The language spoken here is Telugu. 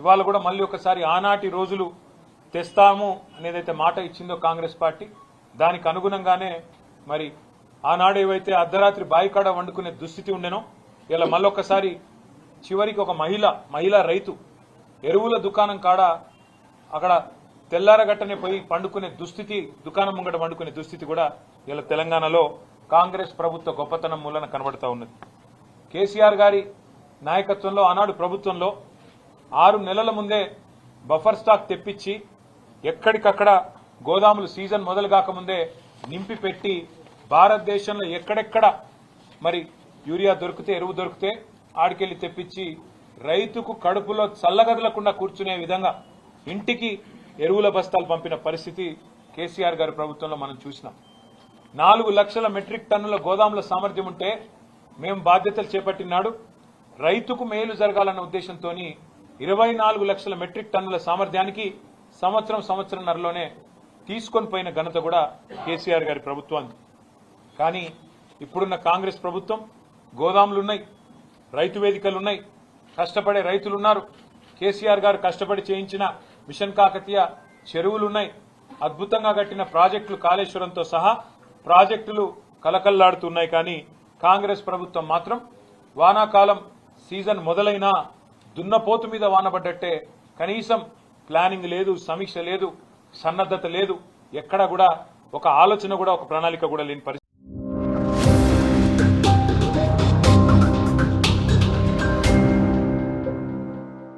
ఇవాళ కూడా మళ్ళీ ఒకసారి ఆనాటి రోజులు తెస్తాము అనేదైతే మాట ఇచ్చిందో కాంగ్రెస్ పార్టీ దానికి అనుగుణంగానే మరి ఆనాడు ఏవైతే అర్ధరాత్రి బాయికాడ వండుకునే దుస్థితి ఉండెనో ఇలా మళ్ళొక్కసారి చివరికి ఒక మహిళ మహిళా రైతు ఎరువుల దుకాణం కాడ అక్కడ తెల్లారగట్టనే పోయి పండుకునే దుస్థితి దుకాణం ముంగట పండుకునే దుస్థితి కూడా ఇలా తెలంగాణలో కాంగ్రెస్ ప్రభుత్వ గొప్పతనం మూలన కనబడతా ఉన్నది. కేసీఆర్ గారి నాయకత్వంలో ఆనాడు ప్రభుత్వంలో ఆరు నెలల ముందే బఫర్ స్టాక్ తెప్పించి ఎక్కడికక్కడ గోదాములు సీజన్ మొదలు కాకముందే నింపి పెట్టి భారతదేశంలో ఎక్కడెక్కడ మరి యూరియా దొరికితే ఎరువు దొరికితే ఆడికెళ్ళి తెప్పించి రైతుకు కడుపులో చల్లగదలకుండా కూర్చునే విధంగా ఇంటికి ఎరువుల బస్తాలు పంపిన పరిస్థితి కేసీఆర్ గారి ప్రభుత్వంలో మనం చూసినాం. నాలుగు లక్షల మెట్రిక్ టన్నుల గోదాముల సామర్థ్యం ఉంటే మేము బాధ్యతలు చేపట్టినాడు. రైతుకు మేలు జరగాలన్న ఉద్దేశంతో ఇరవై నాలుగు లక్షల మెట్రిక్ టన్నుల సామర్థ్యానికి సంవత్సరం సంవత్సరంన్నరలోనే తీసుకొని పోయిన ఘనత కూడా కేసీఆర్ గారి ప్రభుత్వానికి. కానీ ఇప్పుడున్న కాంగ్రెస్ ప్రభుత్వం గోదాములున్నాయి రైతు వేదికలున్నాయి కష్టపడే రైతులున్నారు. కేసీఆర్ గారు కష్టపడి చేయించిన మిషన్ కాకతీయ చెరువులున్నాయి. అద్భుతంగా కట్టిన ప్రాజెక్టులు కాళేశ్వరంతో సహా ప్రాజెక్టులు కలకల్లాడుతున్నాయి. కానీ కాంగ్రెస్ ప్రభుత్వం మాత్రం వానాకాలం సీజన్ మొదలైనా దున్నపోతు మీద వానబడ్డట్టే కనీసం ప్లానింగ్ లేదు సమీక్ష లేదు సన్నద్ధత లేదు. ఎక్కడ కూడా ఒక ఆలోచన కూడా ఒక ప్రణాళిక కూడా లేని పరిస్థితి.